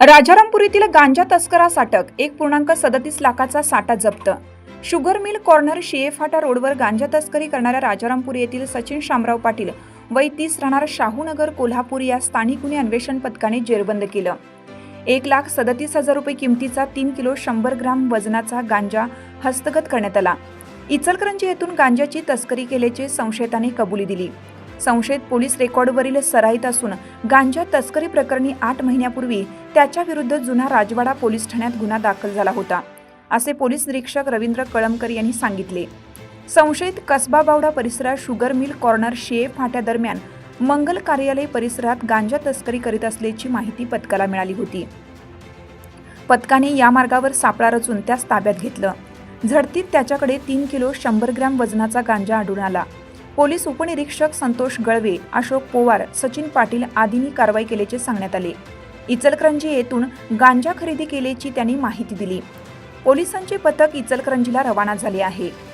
राजारामपूर येथील गांजा तस्करास अटक एक पूर्णांक सदतीस लाखाचा साठा जप्त. शुगर मिल कॉर्नर शिएफाटा रोडवर गांजा तस्करी करणाऱ्या राजारामपूर येथील सचिन शामराव पाटील वय तीस राहणार शाहूनगर कोल्हापूर या स्थानिक गुन्हे अन्वेषण पथकाने जेरबंद केलं. एक लाख सदतीस हजार रुपये किमतीचा तीन किलो शंभर ग्राम वजनाचा गांजा हस्तगत करण्यात आला. इचलकरंजी येथून गांजाची तस्करी केल्याचे संशयिताने कबुली दिली. संशयित पोलीस रेकॉर्डवरील सराईत असून गांजा तस्करी प्रकरणी आठ महिन्यापूर्वी त्याच्याविरुद्ध जुना राजवाडा पोलीस ठाण्यात गुन्हा दाखल झाला होता असे पोलीस निरीक्षक रवींद्र कळमकर यांनी सांगितले. संशयित कसबा बावडा परिसरात शुगर मिल कॉर्नर शेफ फाट्यादरम्यान मंगल कार्यालय परिसरात गांजा तस्करी करीत असल्याची माहिती पथकाला मिळाली होती. पथकाने या मार्गावर सापळा रचून त्यास ताब्यात घेतलं. झडतीत त्याच्याकडे तीन किलो शंभर ग्रॅम वजनाचा गांजा आढळून आला. पोलीस उपनिरीक्षक संतोष गळवे अशोक पोवार सचिन पाटील आदींनी कारवाई केल्याचे सांगण्यात आले. इचलकरंजी येथून गांजा खरेदी केल्याची त्यांनी माहिती दिली. पोलिसांचे पथक इचलकरंजीला रवाना झाले आहे.